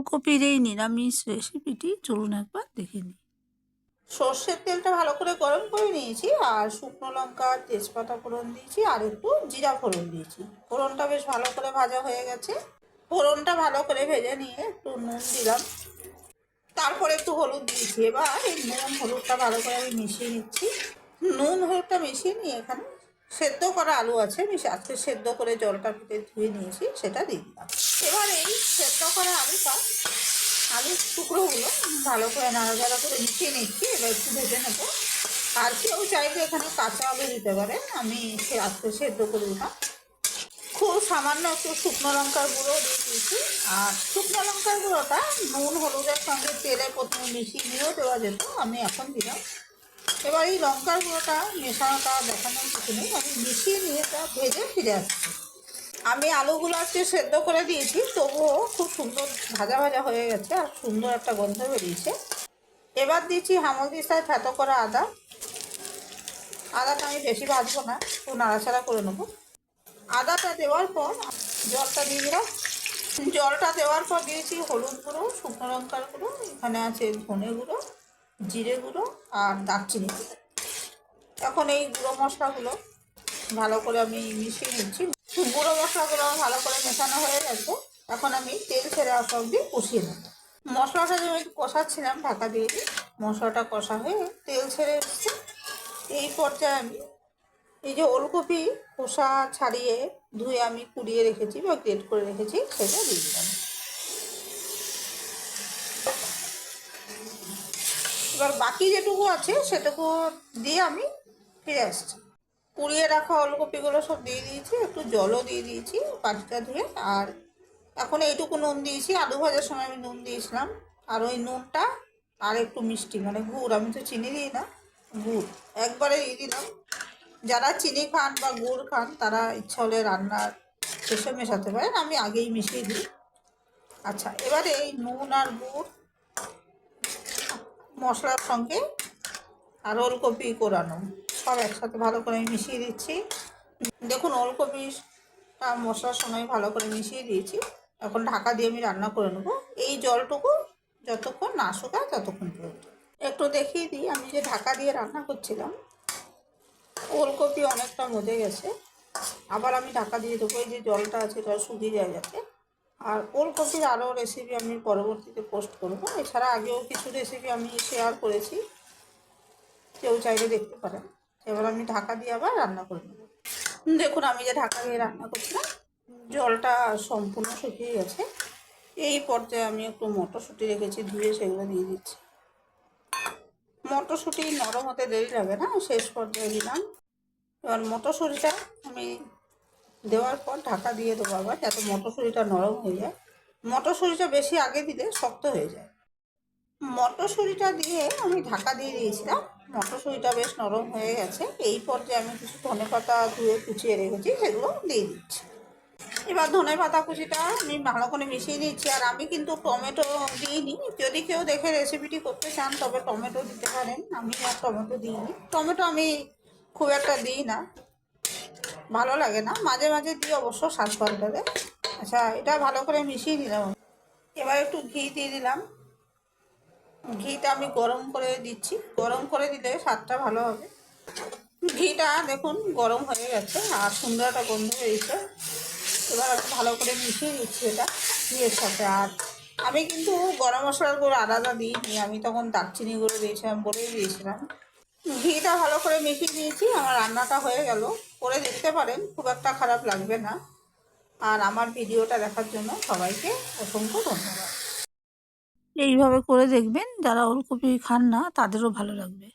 ওলকপির এই নিরামিষ রেসিপিটি চলুন একবার দেখে নিই। সর্ষের তেলটা ভালো করে গরম করে নিয়েছি, আর শুকনো লঙ্কা, তেজপাতা ফোড়ন দিয়েছি, আর একটু জিরা ফোড়ন দিয়েছি। ফোড়নটা বেশ ভালো করে ভাজা হয়ে গেছে। ফোড়নটা ভালো করে ভেজে নিয়ে একটু নুন দিলাম। তারপরে একটু হলুদ দিয়েছি। এবার এই নুন, হলুদটা ভালো করে আমি মিশিয়ে নিচ্ছি। নুন, হলুদটা মিশিয়ে নিয়ে এখানে সেদ্ধ করা আলু আছে। আমি আজকে সেদ্ধ করে জলটা ফুটে ধুয়ে নিয়েছি, সেটা দিয়ে দিলাম। এবার এই সেদ্ধ করা আলুটা আলুর টুকরোগুলো ভালো করে নাড়াচাড়া করে মিশিয়ে নিচ্ছি, এবার একটু ভেজে নেব। আর কেউ চাইলে এখানে কাঁচা আলু দিতে পারে আমি সে আজকে সেদ্ধ করে দিলাম। খুব সামান্য একটু শুকনো লঙ্কার গুঁড়ো দিয়ে দিয়েছি, আর শুকনো লঙ্কার গুঁড়োটা নুন, হলুদের সঙ্গে তেলে প্রথমে মিশিয়ে নিয়েও দেওয়া যেত, আমি এখন দিলাম। এবার এই লঙ্কার গুঁড়োটা মেশানোটা দেখানোর কিছু নেই, আমি মিশিয়ে নিয়ে তা ভেজে ফিরে আসছি। আমি আলুগুলো আজকে সেদ্ধ করে দিয়েছি, তবুও খুব সুন্দর ভাজা ভাজা হয়ে গেছে আর সুন্দর একটা গন্ধ বেরিয়েছে। এবার দিচ্ছি দিস্তায় ফেতো করা আদা। আদাটা আমি বেশি ভাজবো না, একটু নাড়াচাড়া করে নেব। আদাটা দেওয়ার পর জলটা দিয়ে দিলাম। জলটা দেওয়ার পর দিয়েছি হলুদ গুঁড়ো, শুকনো লঙ্কার গুঁড়ো, এখানে আছে ধনে গুঁড়ো, জিরে গুঁড়ো আর দারচিনি। এখন এই গুঁড়ো মশলাগুলো ভালো করে আমি মিশিয়ে নিচ্ছি। গুঁড়ো মশলাগুলো ভালো করে মেশানো হয়ে গেছে। এখন আমি তেল ছেড়ে আসা অবধি কষিয়ে নেব। মশলাটা যেমন একটু কষাচ্ছিলাম, ঢাকা দিয়ে দিই, মশলাটা কষা হয়ে তেল ছেড়ে এসছে। এই পর্যায়ে আমি এই যে ওলকপি খোসা ছাড়িয়ে ধুয়ে আমি কুড়িয়ে রেখেছি বা গ্রেট করে রেখেছি, সেটা দিয়ে দিলাম। এবার বাকি যেটুকু আছে, সেটুকু দিয়ে আমি ফিরে আসছি। কুড়িয়ে রাখা ওলকপিগুলো সব দিয়ে দিয়েছি, একটু জলও দিয়ে দিয়েছি পাটিটা ধুয়ে। আর এখন এইটুকু নুন দিয়েছি, আলু ভাজার সময় আমি নুন দিয়েছিলাম। আর ওই নুনটা আর একটু মিষ্টি মানে গুড়, আমি তো চিনি দিই না, গুড়। একবারে দিয়ে দিলাম। যারা চিনি খান বা গুড় খান, তারা ইচ্ছা হলে রান্নার শেষে মেশাতে পারেন, আমি আগেই মিশিয়ে দিই। আচ্ছা এবারে এই নুন আর গুড় মশলার সঙ্গে আর ওলকপি কোরানো। সব একসাথে ভালো করে মিশিয়ে দিচ্ছি। দেখুন ওলকপিটা মশলার সময় ভালো করে মিশিয়ে দিয়েছি। এখন ঢাকা দিয়ে আমি রান্না করে নেব। এই জলটুকু যতক্ষণ না শুকায় ততক্ষণ পর্যন্ত। একটু দেখিয়ে দিই, আমি যে ঢাকা দিয়ে রান্না করছিলাম, ওলকপি অনেকটা মজে গেছে। আবার আমি ঢাকা দিয়ে দেবো, এই যে জলটা আছে এটা শুকিয়ে যায় যাতে। আর ওলকপির আরও রেসিপি আমি পরবর্তীতে পোস্ট করব। এছাড়া আগেও কিছু রেসিপি আমি শেয়ার করেছি। কেউ চাইলে দেখতে পারেন। এবার আমি ঢাকা দিয়ে আবার রান্না করে নেব। দেখুন, আমি যে ঢাকা দিয়ে রান্না করছিলাম, জলটা সম্পূর্ণ শুকিয়ে গেছে। এই পর্যায়ে আমি একটু মটরশুঁটি রেখেছি, ধুয়ে সেগুলো দিয়ে দিচ্ছি। মটরশুঁটি নরম হতে দেরি লাগে না, শেষ পর্যায়ে দিলাম এবার মটরশুঁটিটা আমি দেওয়ার পর ঢাকা দিয়ে দেবো আবার, যাতে মটরশুঁটিটা নরম হয়ে যায়। মটরশুঁটিটা বেশি আগে দিলে শক্ত হয়ে যায়। মটরশুঁটিটা দিয়ে আমি ঢাকা দিয়ে দিয়েছিলাম মটরশুঁটিটা বেশ নরম হয়ে গেছে। এই পর্যায়ে আমি কিছু ধনে পাতা ধুয়ে কুচিয়ে রেখেছি, সেগুলো দিয়ে দিচ্ছি। এবার ধনে পাতা কুচিটা আমি ভালো করে মিশিয়ে দিচ্ছি, আর আমি কিন্তু টমেটো দিইনি। যদি কেউ দেখে রেসিপিটি করতে চান, তবে টমেটো দিতে পারেন। আমি আর টমেটো দিইনি। টমেটো আমি খুব একটা দিই না। ভালো লাগে না। মাঝে মাঝে দিই, অবশ্য স্বাদ পাল্টাবে আচ্ছা এটা ভালো করে মিশিয়ে দিলাম এবার একটু ঘি দিয়ে দিলাম। ঘিটা আমি গরম করে দিচ্ছি। গরম করে দিলে স্বাদটা ভালো হবে। ঘিটা দেখুন গরম হয়ে গেছে আর সুন্দর একটা গন্ধ বেরিয়েছে এবার ভালো করে মিশিয়ে দিচ্ছি এটা ঘিয়ের সাথে। আর আমি কিন্তু গরম মশলার গুঁড়ো আলাদা দিইনি। আমি তখন দারচিনি গুঁড়ো দিয়েছিলাম, বলেই দিয়েছিলাম। ঘিটা ভালো করে মিশিয়ে দিয়েছি আমার রান্নাটা হয়ে গেল। করে দেখতে পারেন, খুব একটা খারাপ লাগবে না। আর আমার ভিডিওটা দেখার জন্য সবাইকে অসংখ্য ধন্যবাদ। এইভাবে করে দেখবেন যারা ওলকপি খান না তাদেরও ভালো লাগবে।